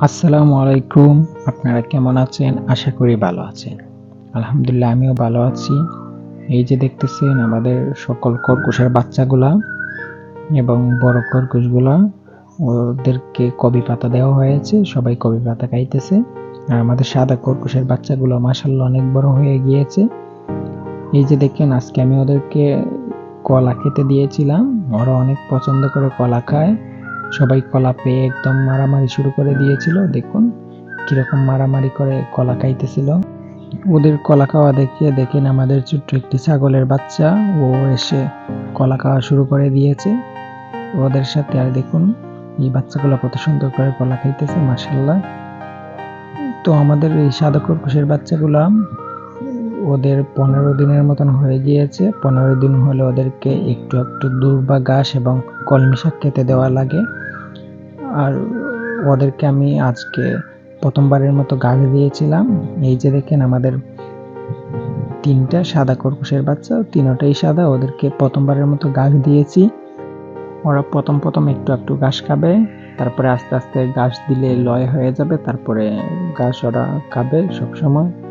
আসসালামু আলাইকুম, আপনারা কেমন আছেন? আশা করি ভালো আছেন। আলহামদুলিল্লাহ, আমিও ভালো আছি। এই যে দেখতেছেন, আমাদের সকল খরগোশের বাচ্চাগুলা এবং বড় খরগোশগুলা, ওদেরকে কবি পাতা দেওয়া হয়েছে, সবাই কবি পাতা খাইতেছে। আর আমাদের সাদা খরগোশের বাচ্চাগুলো মাসাল্লাহ অনেক বড় হয়ে গিয়েছে। এই যে দেখেন, আজকে আমি ওদেরকে কলা খেতে দিয়েছিলাম। ওরা অনেক পছন্দ করে কলা খায়। সবাই কলা পেয়ে একদম মারামারি শুরু করে দিয়েছিল। দেখুন কীরকম মারামারি করে কলা খাইতেছিল। ওদের কলা খাওয়া দেখে দেখেন আমাদের ছোট্ট একটি ছাগলের বাচ্চা, ও এসে কলা খাওয়া শুরু করে দিয়েছে। ওদের সাথে আর দেখুন এই বাচ্চাগুলো কত সুন্দর করে কলা খাইতেছে মাসাল্লাহ তো আমাদের এই সাদা খরগোশের বাচ্চাগুলো ওদের পনেরো দিনের মতন হয়ে গিয়েছে। পনেরো দিন হলে ওদেরকে একটু একটু দূর বা ঘাস এবং কলমি শাক খেতে দেওয়া লাগে। আর ওদেরকে আমি আজকে প্রথমবারের মতো ঘাস দিয়েছিলাম। এই যে দেখেন আমাদের তিনটা সাদা খরগোশের বাচ্চা তিনটাই সাদা, ওদেরকে প্রথমবারের মতো ঘাস দিয়েছি। ওরা প্রথম প্রথম একটু একটু ঘাস খাবে, তারপরে আস্তে আস্তে ঘাস দিলে লয় হয়ে যাবে, তারপরে ঘাস ওরা খাবে সবসময়।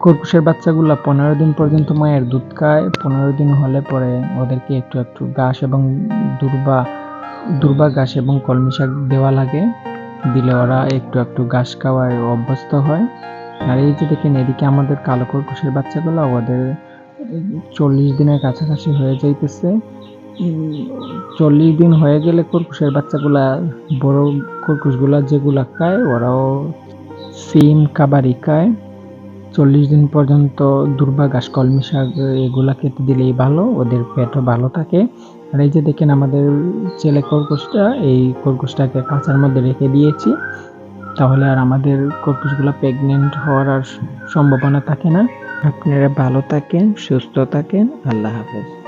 খরগোশের বাচ্চাগুলো পনেরো দিন পর্যন্ত মায়ের দুধ খায়, পনেরো দিন হলে পরে ওদেরকে একটু একটু ঘাস এবং দুর্বা দুর্বা ঘাস এবং কলমি শাক দেওয়া লাগে। দিলে ওরা একটু একটু ঘাস খাওয়ায়, অভ্যস্ত হয়। আর এই যে দেখেন, এদিকে আমাদের কালো খরগোশের বাচ্চাগুলো ওদের চল্লিশ দিনের কাছাকাছি হয়ে যাইতেছে। চল্লিশ দিন হয়ে গেলে খরগোশের বাচ্চাগুলা, বড় খরগোশগুলা যেগুলা খায়, ওরাও সিম কাবারি খায়। চল্লিশ দিন পর্যন্ত দুর্বা ঘাস কলমি শাক, এগুলা খেতে দিলেই ভালো, ওদের পেটও ভালো থাকে। আর এই যে দেখেন আমাদের ছেলে খরগোশটা, এই খরগোশটাকে কাঁচার মধ্যে রেখে দিয়েছি। তাহলে আর আমাদের খরগোশগুলো প্রেগনেন্ট হওয়ার আর সম্ভাবনা থাকে না। আপনারা ভালো থাকেন, সুস্থ থাকেন, আল্লাহ হাফেজ।